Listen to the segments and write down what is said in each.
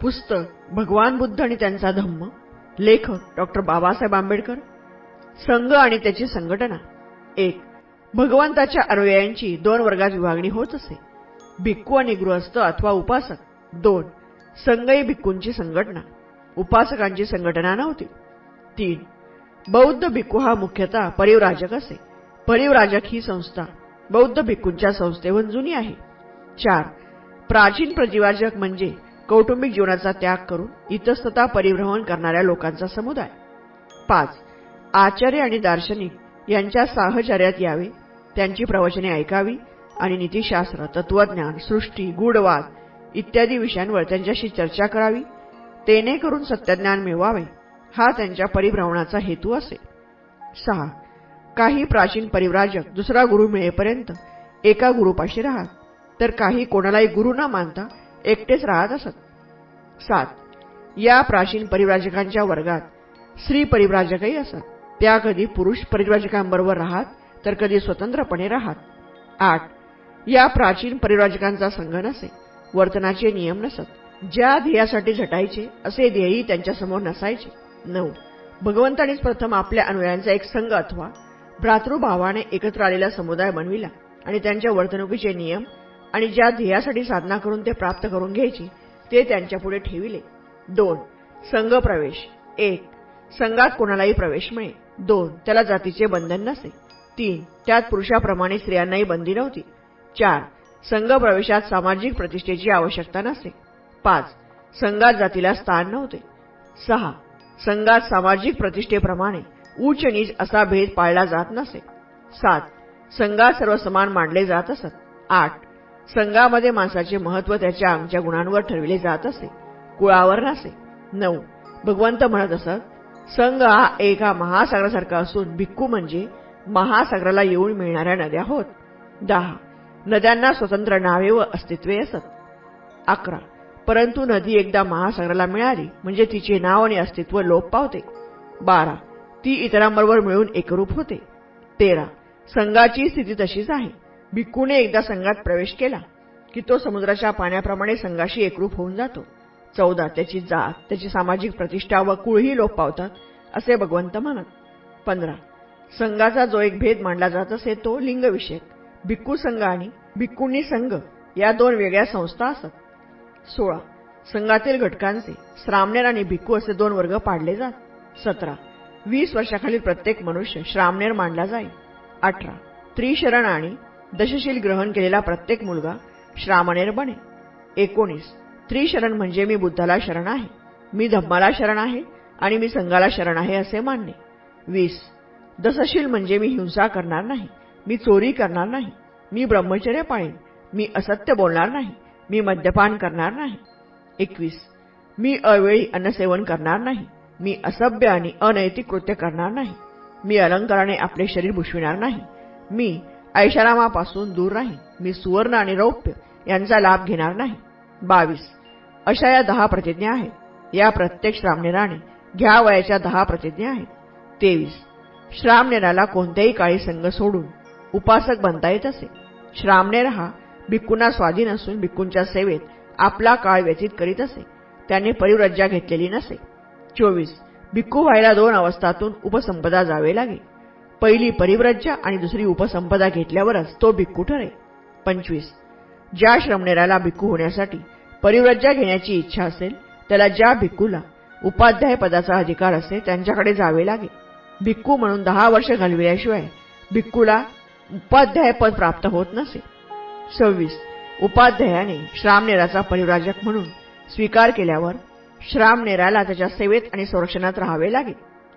पुस्तक भगवान बुद्ध आणि त्यांचा धम्म लेखक डॉक्टर बाबासाहेब आंबेडकर संघ आणि त्याची संघटना. एक भगवंताच्या अनुयायांची दोन वर्गात विभागणी होत असे. भिक्खू आणि गृहस्थ अथवा उपासक. दोन संघई भिक्खूंची संघटना. उपासकांची संघटना नव्हती. तीन बौद्ध भिक्खू हा मुख्यतः परिवराजक असे. परिवराजक ही संस्था बौद्ध भिक्खूंच्या संस्थेहून जुनी आहे. चार प्राचीन प्रतिवाजक म्हणजे कौटुंबिक जीवनाचा त्याग करून इतस्तता परिभ्रमण करणाऱ्या लोकांचा समुदाय. पाच आचार्य आणि दार्शनिक यांच्या साहचर्यात यावे. त्यांची प्रवचने ऐकावी आणि नीतिशास्त्र तत्वज्ञान सृष्टी गूढवाद इत्यादी विषयांवर त्यांच्याशी चर्चा करावी. तेने करून सत्यज्ञान मिळवावे हा त्यांच्या परिभ्रमणाचा हेतू असे सहा काही प्राचीन परिव्राजक दुसरा गुरु मिळेपर्यंत एका गुरुपाशी राहत तर काही कोणालाही गुरु न मानता एकटेच राहत असत. सात या प्राचीन परिव्राजकांच्या वर्गात स्त्री परिव्राजकही असत. त्या कधी पुरुष परिव्राजकांबरोबर राहत तर कधी स्वतंत्रपणे राहत. आठ या प्राचीन परिव्राजकांचा संघ नसे वर्तनाचे नियम नसत. ज्या ध्येयासाठी झटायचे असे ध्येयही त्यांच्यासमोर नसायचे. नऊ भगवंतानेच प्रथम आपल्या अनुयायांचा एक संघ अथवा भ्रातृभावाने एकत्र आलेला समुदाय बनविला आणि त्यांच्या वर्तणुकीचे नियम आणि ज्या ध्येयासाठी साधना करून ते प्राप्त करून घ्यायची ते त्यांच्यापुढे ठेविले. दोन संघ प्रवेश. एक संघात कोणालाही प्रवेश मिळे दोन त्याला जातीचे बंधन नसे. तीन त्यात पुरुषाप्रमाणे स्त्रियांनाही बंदी नव्हती. चार संघ प्रवेशात सामाजिक प्रतिष्ठेची आवश्यकता नसते पाच संघात जातीला स्थान नव्हते. सहा संघात सामाजिक प्रतिष्ठेप्रमाणे उच्च नीच असा भेद पाळला जात नसे. सात संघात सर्व समान मांडले जात असत. आठ संघामध्ये माणसाचे महत्त्व त्याच्या अंगच्या गुणांवर ठरविले जात असे. कुळावर नसे. नऊ. भगवंत म्हणत असत संघ हा एका महासागरासारखा असून भिक्खू म्हणजे महासागराला येऊन मिळणाऱ्या नद्या होत. दहा. नद्यांना स्वतंत्र नावे व अस्तित्वे असत. अकरा. परंतु नदी एकदा महासागराला मिळाली म्हणजे तिचे नाव आणि अस्तित्व लोप पावते. बारा. ती इतरांबरोबर मिळून एकरूप होते. तेरा. संघाची स्थिती तशीच आहे. भिक्खूने एकदा संघात प्रवेश केला की तो समुद्राच्या पाण्याप्रमाणे संघाशी एकरूप होऊन जातो. चौदा त्याची जात त्याची सामाजिक प्रतिष्ठा व कुळही लोप पावतात असे भगवंत म्हणत पंधरा संघाचा जो एक भेद मांडला जात असे तो लिंगविषयक. भिक्खू संघ आणि भिक्खूंनी संघ या दोन वेगळ्या संस्था असत. सोळा संघातील घटकांचे श्रामणेर आणि भिक्खू असे दोन वर्ग पाडले जात. सतरा वीस वर्षाखालील प्रत्येक मनुष्य श्रामणेर मांडला जाईल. अठरा त्रिशरण आणि दशशील ग्रहण केलेला प्रत्येक मुलगा श्रामणेर बने. एकोणीस. त्रिशरण म्हणजे मी बुद्धाला शरण आहे. मी धम्माला शरण आहे आणि मी संघाला शरण आहे असे मानणे. वीस. दसशील म्हणजे मी हिंसा करणार नाही. मी चोरी करणार नाही. मी ब्रह्मचर्य पाळीन. मी असत्य बोलणार नाही. मी मद्यपान करणार नाही. एकवीस. मी अवेळी अन्नसेवन करणार नाही. मी असभ्य आणि अनैतिक कृत्य करणार नाही. मी अलंकाराने आपले शरीर भुषविणार नाही. मी ऐशारामापासून दूर नाही मी सुवर्ण आणि रौप्य यांचा लाभ घेणार नाही. बावीस. अशा या दहा प्रतिज्ञा आहेत. या प्रत्येक श्रामनेराने घ्या वयाच्या दहा प्रतिज्ञा आहेत. तेवीस. श्रामनेराला कोणत्याही काळी संघ सोडून उपासक बनता येत असे. श्रामनेर हा भिक्कूंना स्वाधीन असून भिक्कूंच्या सेवेत आपला काळ व्यतीत करीत असे. त्याने परिव्रज्जा घेतलेली नसे. चोवीस. भिक्खू व्हायला दोन अवस्थातून उपसंपदा जावे लागे. पहिली परिव्रज्जा आणि दुसरी उपसंपदा घेतल्यावरच तो भिक्खू ठरे पंचवीस. ज्या श्रमणेराला भिक्खू होण्यासाठी परिव्रज्जा घेण्याची इच्छा असेल त्याला ज्या भिक्खूला उपाध्याय पदाचा अधिकार असेल त्यांच्याकडे जावे लागे भिक्खू म्हणून दहा वर्ष घालविल्याशिवाय भिक्खूला उपाध्याय पद प्राप्त होत नसे. सव्वीस. उपाध्यायाने श्रामनेराचा परिव्राजक म्हणून स्वीकार केल्यावर श्रामनेराला त्याच्या सेवेत आणि संरक्षणात राहावे लागेल.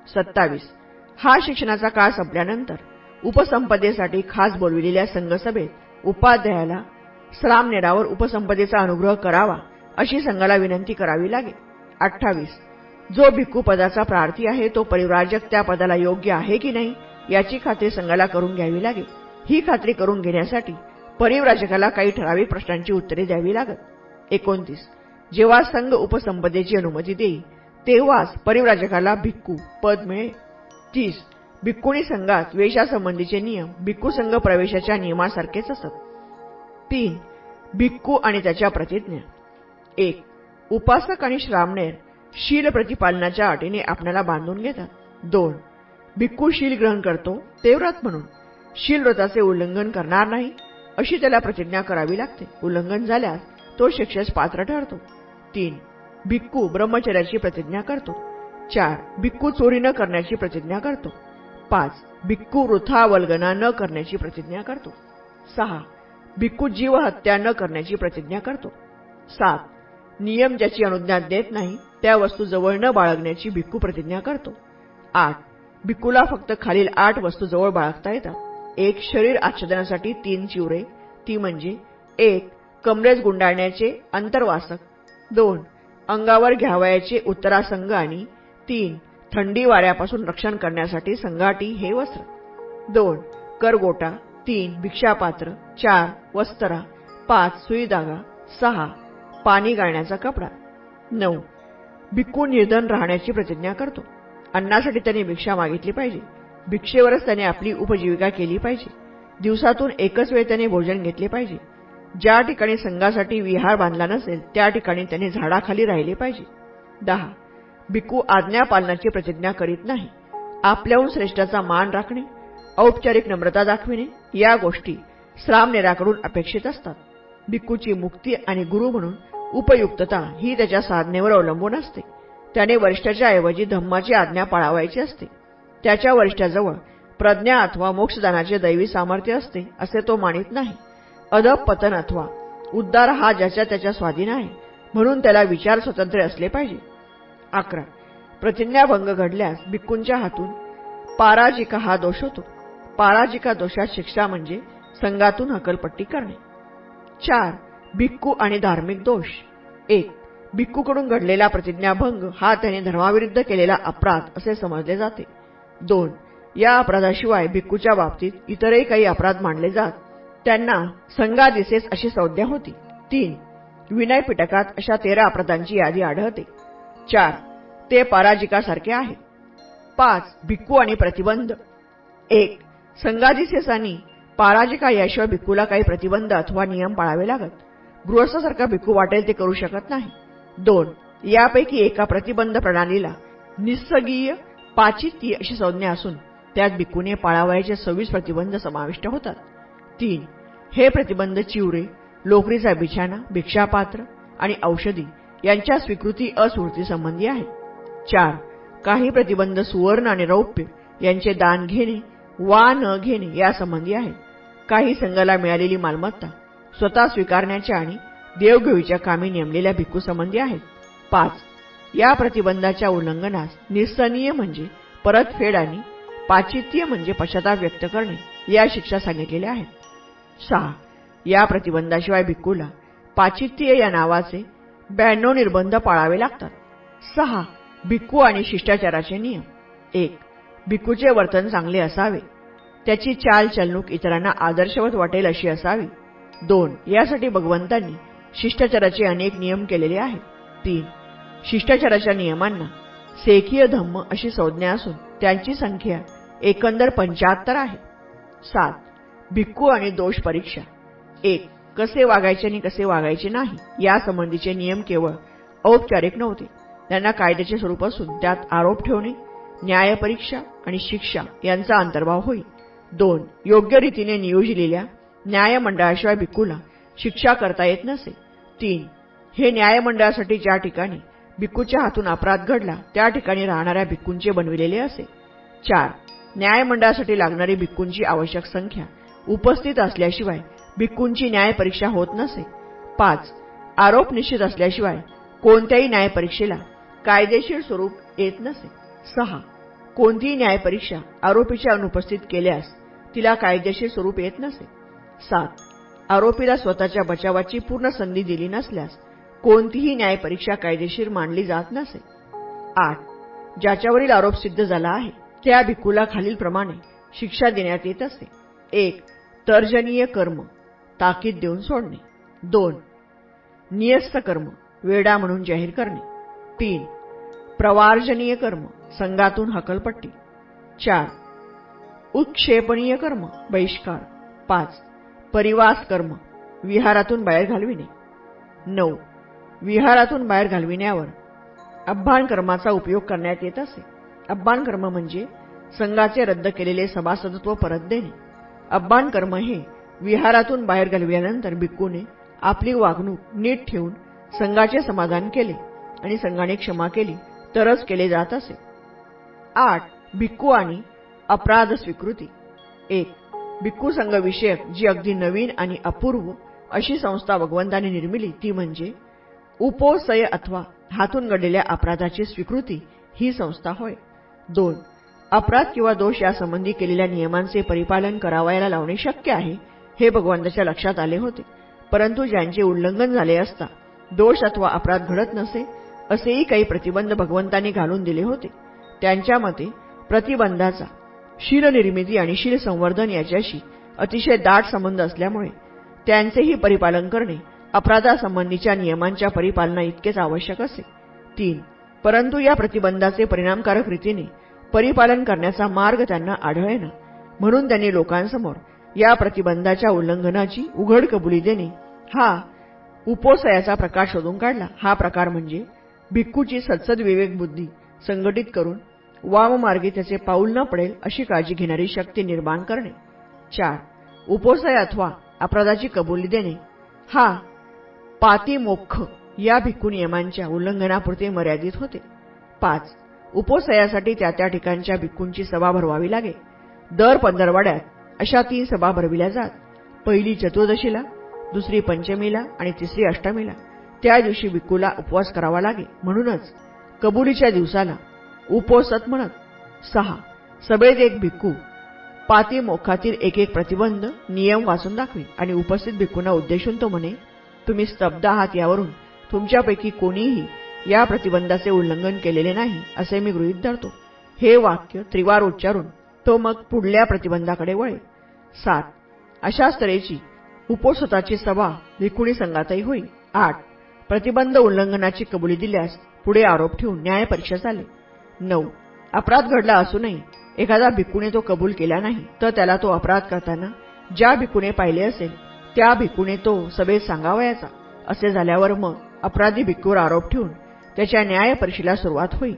सत्तावीस. हा शिक्षणाचा काळ संपल्यानंतर उपसंपदेसाठी खास बोलविलेल्या संघसभेत उपाध्यायाला श्रामनेरावर उपसंपदेचा अनुग्रह करावा अशी संघाला विनंती करावी लागेल. अठ्ठावीस. जो भिक्खू पदाचा प्रार्थी आहे तो परिव्राजक त्या पदाला योग्य आहे की नाही याची खात्री संघाला करून घ्यावी लागेल. ही खात्री करून घेण्यासाठी परिव्राजकाला काही ठराविक प्रश्नांची उत्तरे द्यावी लागत. एकोणतीस. जेव्हा संघ उपसंपदेची अनुमती देईल तेव्हाच परिव्राजकाला भिक्खू पद मिळेल. तीस भिक्कुणी संघात वेशासंबंधीचे नियम भिक्खू संघ प्रवेशाच्या नियमासारखेच असत. तीन भिक्खू आणि त्याच्या प्रतिज्ञा. एक उपासक आणि श्रामणेर शील प्रतिपालनाच्या अटीने आपल्याला बांधून घेतात. दोन भिक्खू शील ग्रहण करतो ते व्रत म्हणून शील व्रताचे उल्लंघन करणार नाही अशी त्याला प्रतिज्ञा करावी लागते. उल्लंघन झाल्यास तो शिक्षेस पात्र ठरतो. तीन भिक्खू ब्रह्मचर्याची प्रतिज्ञा करतो. चार भिक्खू चोरी न करण्याची प्रतिज्ञा करतो. पाच भिक्खू वृथा वल्गना न करण्याची प्रतिज्ञा करतो. सहा भिक्खू जीवहत्या न करण्याची प्रतिज्ञा करतो. सात नियम ज्याची अनुज्ञा देत नाही त्या वस्तू जवळ न बाळगण्याची भिक्खू प्रतिज्ञा करतो. आठ भिक्खूला फक्त खालील आठ वस्तू जवळ बाळगता येतात. एक शरीर आच्छादनासाठी तीन चिवरे ती म्हणजे एक कमरेज गुंडाळण्याचे अंतर्वासक दोन अंगावर घ्यावयाचे उत्तरासंग आणि तीन थंडी वाऱ्यापासून रक्षण करण्यासाठी संघाटी हे वस्त्र. दोन करगोटा. तीन भिक्षापात्र. चार वस्त्रा. पाच सुईदागा. सहा पाणी गाळण्याचा कपडा. नऊ भिक्खू निर्धन राहण्याची प्रतिज्ञा करतो. अन्नासाठी त्याने भिक्षा मागितली पाहिजे. भिक्षेवरच त्याने आपली उपजीविका केली पाहिजे. दिवसातून एकच वेळ त्याने भोजन घेतले पाहिजे. ज्या ठिकाणी संघासाठी विहार बांधला नसेल त्या ठिकाणी त्याने झाडाखाली राहिले पाहिजे. दहा भिक्खू आज्ञापालनाची प्रतिज्ञा करीत नाही. आपल्याहून श्रेष्ठाचा मान राखणे औपचारिक नम्रता दाखविणे या गोष्टी श्रामनेराकडून अपेक्षित असतात. भिक्खूची मुक्ती आणि गुरु म्हणून उपयुक्तता ही त्याच्या साधनेवर अवलंबून असते. त्याने वरिष्ठाच्या ऐवजी धम्माची आज्ञा पाळावायची असते. त्याच्या वरिष्ठाजवळ प्रज्ञा अथवा मोक्षदानाचे दैवी सामर्थ्य असते असे तो मानित नाही. अदब पतन अथवा उद्धार हा ज्याच्या त्याच्या स्वाधीन आहे म्हणून त्याला विचार स्वतंत्र असले पाहिजे. अकरा. प्रतिज्ञाभंग घडल्यास भिक्कूंच्या हातून पाराजिका हा दोष होतो. पाराजिका दोषात शिक्षा म्हणजे संघातून हकलपट्टी करणे. चार भिक्कू आणि धार्मिक दोष. एक भिक्कूकडून घडलेला प्रतिज्ञाभंग हा त्याने धर्माविरुद्ध केलेला अपराध असे समजले जाते. दोन या अपराधाशिवाय भिक्कूच्या बाबतीत इतरही काही अपराध मानले जात. त्यांना संघा दिसेस अशी संज्ञा होती. तीन विनय पिटकात अशा तेरा अपराधांची यादी आढळते. चार. ते पराजिकासारखे आहे. पाच. भिक्खू आणि प्रतिबंध. एक. संघादिसेसांनी पाराजिका याशिवाय भिक्खूला काही प्रतिबंध अथवा नियम पाळावे लागत. गृहस्थासारखा भिक्खू वाटेल ते करू शकत नाही. दोन. यापैकी एका प्रतिबंध प्रणालीला निसर्गीय पाचित्य अशी संज्ञा असून त्यात भिक्खूने पाळावयाचे सव्वीस प्रतिबंध समाविष्ट होतात. तीन. हे प्रतिबंध चिवरे लोकरीचा बिछाना भिक्षापात्र आणि औषधी यांच्या स्वीकृती अस्मृती संबंधी आहेत चार काही प्रतिबंध सुवर्ण आणि रौप्य यांचे दान घेणे वा न घेणे यासंबंधी आहेत काही संघाला मिळालेली मालमत्ता स्वतः स्वीकारण्याच्या आणि देवघेवीच्या कामी नेमलेल्या भिक्खूसंबंधी आहेत पाच या प्रतिबंधाच्या उल्लंघनास निसनीय म्हणजे परतफेड आणि पाचित्य म्हणजे पश्चाताप व्यक्त करणे या शिक्षा सांगितलेल्या आहेत. सहा या प्रतिबंधाशिवाय भिक्खूला पाचित्य या नावाचे ब्याण्णव निर्बंध पाळावे लागतात. सहा भिक्खू आणि शिष्टाचाराचे नियम. एक भिक्खूचे वर्तन चांगले असावे. त्याची चाल चालणूक इतरांना आदर्शवत वाटेल अशी असावी. दोन यासाठी भगवंतांनी शिष्टाचाराचे अनेक नियम केलेले आहेत. तीन शिष्टाचाराच्या नियमांना सेखीय धम्म अशी संज्ञा असून त्यांची संख्या एकंदर पंचाहत्तर आहे. सात भिक्खू आणि दोष परीक्षा. एक कसे वागायचे आणि कसे वागायचे नाही यासंबंधीचे नियम केवळ औपचारिक नव्हते. त्यांना कायद्याचे स्वरूप असून त्यात आरोप ठेवणे न्यायपरीक्षा आणि शिक्षा यांचा अंतर्भाव होईल दोन योग्य रीतीने नियोजलेल्या न्यायमंडळाशिवाय भिक्खूला शिक्षा करता येत नसे. तीन हे न्यायमंडळासाठी ज्या ठिकाणी भिक्खूच्या हातून अपराध घडला त्या ठिकाणी राहणाऱ्या भिक्खूंचे बनविलेले असे. चार न्यायमंडळासाठी लागणारी भिक्खूंची आवश्यक संख्या उपस्थित असल्याशिवाय भिक्खूंची न्यायपरीक्षा होत नसे. पाच आरोप निश्चित असल्याशिवाय कोणत्याही न्यायपरीक्षेला कायदेशीर स्वरूप येत नसे. सहा कोणतीही न्यायपरीक्षा आरोपीच्या अनुपस्थित केल्यास तिला कायदेशीर स्वरूप येत नसे. सात आरोपीला स्वतःच्या बचावाची पूर्ण संधी दिली नसल्यास कोणतीही न्यायपरीक्षा कायदेशीर मानली जात नसे. आठ ज्याच्यावरील आरोप सिद्ध झाला आहे त्या भिक्खूला खालीलप्रमाणे शिक्षा देण्यात येत असे. एक तर्जनीय कर्म. ताकीद देऊन सोडणे. दोन नियस्त कर्म वेडा म्हणून जाहीर करणे. तीन प्रवार्जनीय कर्म संघातून हकलपट्टी. चार उत्क्षेपणीय कर्म बहिष्कार. पाच परिवास कर्म विहारातून बाहेर घालविणे. नऊ विहारातून बाहेर घालविण्यावर अब्बान कर्माचा उपयोग करण्यात येत असे. अब्बान कर्म म्हणजे संघाचे रद्द केलेले सभासदत्व परत देणे. अब्बान कर्म हे विहारातून बाहेर घालविल्यानंतर भिक्कूने आपली वागणूक नीट ठेवून संघाचे समाधान केले आणि संघाने क्षमा केली तरच केले जात असे. आठ भिक्खू आणि अपराध स्वीकृती. एक भिक्खू संघविषयक जी अगदी नवीन आणि अपूर्व अशी संस्था भगवंताने निर्मिली ती म्हणजे उपोसय अथवा हातून घडलेल्या अपराधाची स्वीकृती ही संस्था होय. दोन अपराध किंवा दोष यासंबंधी केलेल्या नियमांचे परिपालन करावयाला लावणे शक्य आहे हे भगवंताच्या लक्षात आले होते. परंतु ज्यांचे उल्लंघन झाले असता दोष अथवा अपराध घडत नसे असेही काही प्रतिबंध भगवंतांनी घालून दिले होते. त्यांच्या मते प्रतिबंधाचा शीलनिर्मिती आणि शील संवर्धन याच्याशी अतिशय दाट संबंध असल्यामुळे त्यांचेही परिपालन करणे अपराधासंबंधीच्या नियमांच्या परिपालना इतकेच आवश्यक असे. तीन परंतु या प्रतिबंधाचे परिणामकारक रीतीने परिपालन करण्याचा मार्ग त्यांना आढळेना म्हणून त्यांनी लोकांसमोर या प्रतिबंधाच्या उल्लंघनाची उघड कबुली देणे. हा उपोसयाचा प्रकार शोधून काढला. हा प्रकार म्हणजे भिक्खूची सत्सद विवेक बुद्धी संघटित करून वाममार्गे त्याचे पाऊल न पडेल अशी काळजी घेणारी शक्ती निर्माण करणे. चार उपोसय अथवा अपराधाची कबुली देणे. हा मोख या भिक्खू नियमांच्या उल्लंघनापुरते मर्यादित होते. पाच उपोसयासाठी त्या त्या ठिकाणच्या भिक्खूंची सभा भरवावी लागे. दर पंधरवाड्यात अशा तीन सभा भरविल्या जात. पहिली चतुर्दशीला दुसरी पंचमीला आणि तिसरी अष्टमीला. त्या दिवशी भिक्कूला उपवास करावा लागे. म्हणूनच कबुलीच्या दिवसाला उपोसत म्हणत सहा सभेत एक भिक्खू पाती मोखातील एक एक प्रतिबंध नियम वाचून दाखवी आणि उपस्थित भिक्खूंना उद्देशून तो म्हणे तुम्ही स्तब्ध आहात यावरून तुमच्यापैकी कोणीही या प्रतिबंधाचे उल्लंघन केलेले नाही असे मी गृहीत धरतो. हे वाक्य त्रिवार उच्चारून तो मग पुढल्या प्रतिबंधाकडे वळे. सात. अशाच तऱ्हेची उपोषताची सभा विकुणी संघातही होईल. आठ. प्रतिबंध उल्लंघनाची कबुली दिल्यास पुढे आरोप ठेवून न्याय परीक्षा झाले नऊ. अपराध घडला असूनही एखादा भिकूने तो कबूल केला नाही तर त्याला तो अपराध करताना ज्या भिकूने पाहिले असेल त्या भिकूने तो सभेत सांगावयाचा. असे झाल्यावर मग अपराधी भिक्कूवर आरोप ठेवून त्याच्या न्याय परीक्षेला सुरुवात होईल.